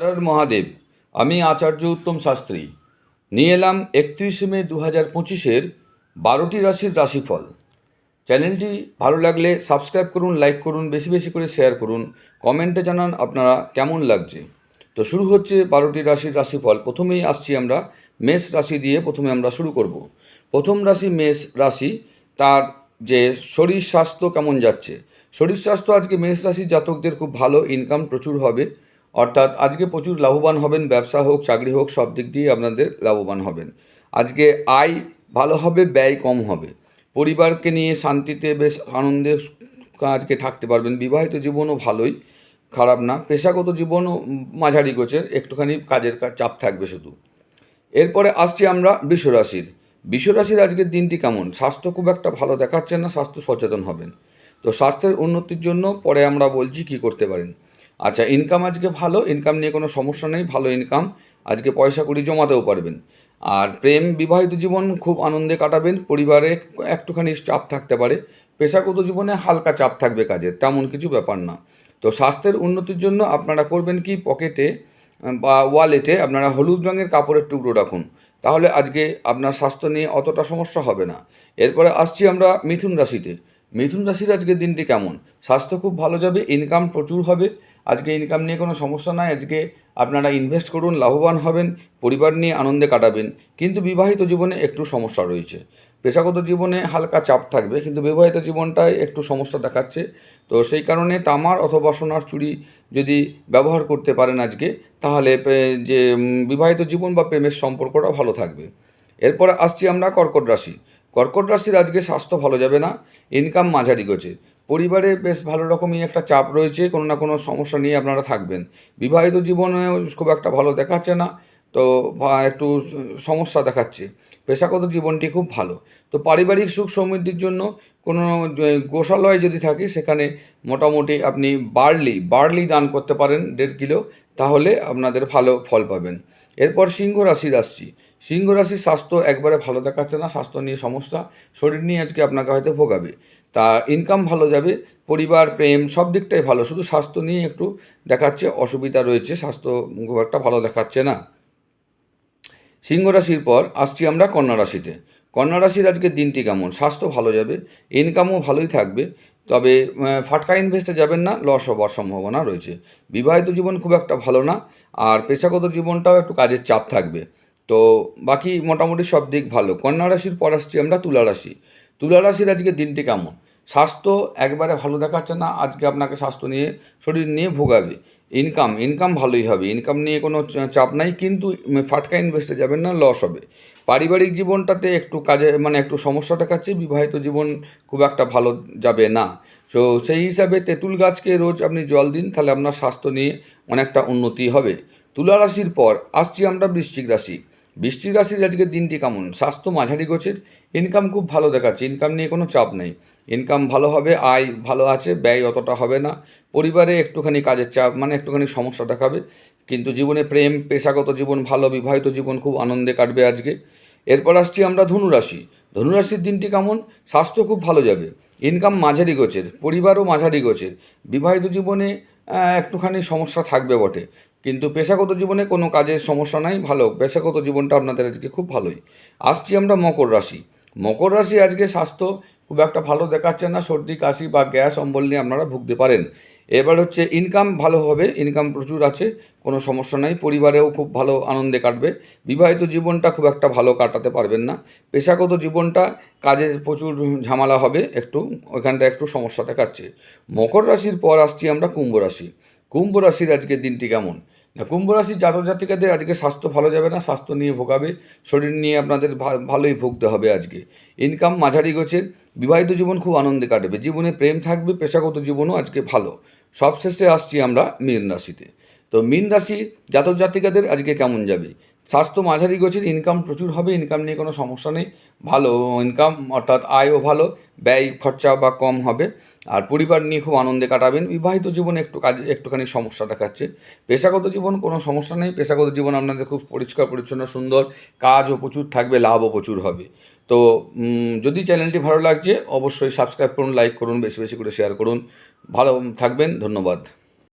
হর মহাদেব, আমি আচার্য উত্তম শাস্ত্রী। নিয়ে এলাম একত্রিশে মে দু হাজার পঁচিশের বারোটি রাশির রাশিফল। চ্যানেলটি ভালো লাগলে সাবস্ক্রাইব করুন, লাইক করুন, বেশি বেশি করে শেয়ার করুন, কমেন্টে জানান আপনারা কেমন লাগছে। তো শুরু হচ্ছে বারোটি রাশির রাশিফল। প্রথমেই আসছি আমরা মেষ রাশি দিয়ে প্রথমে আমরা শুরু করব। প্রথম রাশি মেষ রাশি, তার যে শরীর স্বাস্থ্য কেমন যাচ্ছে? শরীর স্বাস্থ্য আজকে মেষ রাশির জাতকদের খুব ভালো ইনকাম প্রচুর হবে। অর্থাৎ আজকে প্রচুর লাভবান হবেন, ব্যবসা হোক, চাকরি হোক, সব দিক দিয়ে আপনাদের লাভবান হবেন। আজকে আয় ভালো হবে, ব্যয় কম হবে। পরিবারকে নিয়ে শান্তিতে বেশ আনন্দে আজকে থাকতে পারবেন। বিবাহিত জীবনও ভালোই, খারাপ না। পেশাগত জীবনও মাঝারি গোছের, একটুখানি কাজের চাপ থাকবে শুধু। এরপরে আসছি আমরা বিশ্বরাশির। বিশ্বরাশির আজকের দিনটি কেমন? স্বাস্থ্য খুব একটা ভালো দেখাচ্ছে না, স্বাস্থ্য সচেতন হবেন। তো স্বাস্থ্যের উন্নতির জন্য পরে আমরা বলছি কি করতে পারেন। আচ্ছা ইনকাম আজকে ভালো ইনকাম নিয়ে কোনো সমস্যা নেই, ভালো ইনকাম আজকে পয়সা কড়ি জমাতেও পারবেন। আর প্রেম বিবাহিত জীবন খুব আনন্দে কাটাবেন, পরিবারে একটুখানি চাপ থাকতে পারে। পেশাগত জীবনে হালকা চাপ থাকবে কাজের, তেমন কিছু ব্যাপার না। তো স্বাস্থ্যের উন্নতির জন্য আপনারা করবেন কি, পকেটে বা ওয়ালেটে আপনারা হলুদ রঙের কাপড়ের টুকরো রাখুন। তাহলে আজকে আপনার স্বাস্থ্য নিয়ে অতটা সমস্যা হবে না। এরপরে আসছি আমরা মিথুন রাশিতে। মিথুন রাশির আজকে দিনটি কেমন? স্বাস্থ্য খুব ভালো যাবে ইনকাম প্রচুর হবে, আজকে ইনকাম নিয়ে কোনো সমস্যা নাই, আজকে আপনারা ইনভেস্ট করুন, লাভবান হবেন, পরিবার নিয়ে আনন্দে কাটাবেন, কিন্তু বিবাহিত জীবনে একটু সমস্যা রয়েছে। পেশাগত জীবনে হালকা চাপ থাকবে, কিন্তু বিবাহিত জীবনটায় একটু সমস্যা দেখাচ্ছে, তো সেই কারণে তামার অথবা সোনার চুড়ি যদি ব্যবহার করতে পারেন আজকে, তাহলে যে বিবাহিত জীবন বা প্রেমের সম্পর্কটা ভালো থাকবে। এরপরে আসছি আমরা কর্কট রাশি। কর্কট রাশির আজকে স্বাস্থ্য ভালো যাবে না ইনকাম মাঝারি গোছে। পরিবারে বেশ ভালো রকমই একটা চাপ রয়েছে, কোনো না কোনো সমস্যা নিয়ে আপনারা থাকবেন। বিবাহিত জীবনে খুব একটা ভালো দেখাচ্ছে না, তো একটু সমস্যা দেখাচ্ছে। পেশাগত জীবনটি খুব ভালো। তো পারিবারিক সুখ সমৃদ্ধির জন্য কোনো গোশালয় যদি থাকে, সেখানে মোটামুটি আপনি বার্লি বার্লি দান করতে পারেন দেড় কিলো, তাহলে আপনাদের ভালো ফল পাবেন। এরপর সিংহ রাশির আসছি। সিংহ রাশির স্বাস্থ্য একবারে ভালো দেখাচ্ছে না, স্বাস্থ্য নিয়ে সমস্যা। শরীর নিয়ে আজকে আপনাকে হয়তো ভোগাবে। তা ইনকাম ভালো যাবে, পরিবার, প্রেম সব দিকটাই ভালো, শুধু স্বাস্থ্য নিয়ে একটু দেখাচ্ছে অসুবিধা রয়েছে, স্বাস্থ্য খুব একটা ভালো দেখাচ্ছে না। সিংহ রাশির পর আসছি আমরা কন্যা রাশিতে। কন্যা রাশির আজকের দিনটি কেমন? স্বাস্থ্য ভালো যাবে ইনকামও ভালোই থাকবে, তবে ফাটকা ইনভেস্টে যাবেন না লস হওয়ার সম্ভাবনা রয়েছে। বিবাহিত জীবন খুব একটা ভালো না, আর পেশাগত জীবনটাও একটু কাজের চাপ থাকবে। তো বাকি মোটামুটি সব দিক ভালো। কন্যা রাশির পর আসছি আমরা তুলা রাশি। তুলা রাশির আজকে দিনটি কেমন? স্বাস্থ্য একবারে ভালো দেখাচ্ছে না, আজকে আপনাকে স্বাস্থ্য নিয়ে, শরীর নিয়ে ভোগাবে। ইনকাম ইনকাম ভালোই হবে। ইনকাম নিয়ে কোনো চাপ নাই, কিন্তু ফাটকা ইনভেস্টে যাবেন না লস হবে। পারিবারিক জীবনটাতে একটু কাজে মানে একটু সমস্যা দেখাচ্ছে, বিবাহিত জীবন খুব একটা ভালো যাবে না। তো সেই হিসাবে তেঁতুল গাছকে রোজ আপনি জল দিন, তাহলে আপনার স্বাস্থ্য নিয়ে অনেকটা উন্নতি হবে। তুলা রাশির পর আসছি আমরা বৃশ্চিক রাশি। বৃশ্চিক রাশির আজকে দিনটি কেমন? স্বাস্থ্য মাঝারি গোছের ইনকাম খুব ভালো দেখাচ্ছে ইনকাম নিয়ে কোনো চাপ নেই। ইনকাম ভালো হবে, আয় ভালো আছে, ব্যয় অতটা হবে না। পরিবারে একটুখানি কাজের চাপ মানে একটুখানি সমস্যা দেখাবে। কিন্তু জীবনে প্রেম, পেশাগত জীবন, ভালো বিবাহিত জীবন খুব আনন্দে কাটবে আজকে। এরপর আসছি আমরা ধনুরাশি। ধনুরাশির দিনটি কেমন? স্বাস্থ্য খুব ভালো যাবে। ইনকাম মাঝারি গোছের, পরিবারও মাঝারি গোছের। বিবাহিত জীবনে একটুখানি সমস্যা থাকবে বটে। কিন্তু পেশাগত জীবনে কোনো কাজের সমস্যা নাই, ভালো। পেশাগত জীবনটা আপনাদের আজকে খুব ভালোই। আসছি আমরা মকর রাশি। মকর রাশি আজকে স্বাস্থ্য খুব একটা ভালো দেখাচ্ছে না, সর্দি, কাশি বা গ্যাস, অম্বল নিয়ে আপনারা ভুগতে পারেন। এবার হচ্ছে ইনকাম ভালো হবে ইনকাম প্রচুর আছে, কোনো সমস্যা নাই, পরিবারেও খুব ভালো আনন্দে কাটবে। বিবাহিত জীবনটা খুব একটা ভালো কাটাতে পারবেন না। পেশাগত জীবনটা কাজে প্রচুর ঝামেলা হবে, একটু ওইখানটা একটু সমস্যা দেখাচ্ছে মকর রাশির পর আসছি আমরা কুম্ভ রাশি। কুম্ভ রাশির আজকের দিনটি কেমন? না, কুম্ভ রাশির জাতক জাতিকাদের আজকে স্বাস্থ্য ভালো যাবে না, স্বাস্থ্য নিয়ে ভোগাবে, শরীর নিয়ে আপনাদের ভালোই ভুগতে হবে আজকে। ইনকাম মাঝারি গোছের বিবাহিত জীবন খুব আনন্দে কাটবে, জীবনে প্রেম থাকবে, পেশাগত জীবনও আজকে ভালো। সবশেষে আসছি আমরা মীন রাশিতে। তো মীন রাশি জাতক জাতিকাদের আজকে কেমন যাবে? স্বাস্থ্য মাঝারি গোছের ইনকাম প্রচুর হবে ইনকাম নিয়ে কোনো সমস্যা নেই, ভালো ইনকাম অর্থাৎ আয়ও ভালো, ব্যয় খরচা বা কম হবে, আর পরিবার নিয়ে খুব আনন্দে কাটাবেন, বিবাহিত জীবনে একটু কাজ, একটুখানি সমস্যা দেখাচ্ছে। পেশাগত জীবন কোনো সমস্যা নেই, পেশাগত জীবন আপনাদের খুব পরিষ্কার, পরিচ্ছন্ন, সুন্দর, কাজও প্রচুর থাকবে, লাভও প্রচুর হবে। তো যদি চ্যানেলটি ভালো লাগছে, অবশ্যই সাবস্ক্রাইব করুন লাইক করুন, বেশি বেশি করে শেয়ার করুন। ভালো থাকবেন, ধন্যবাদ।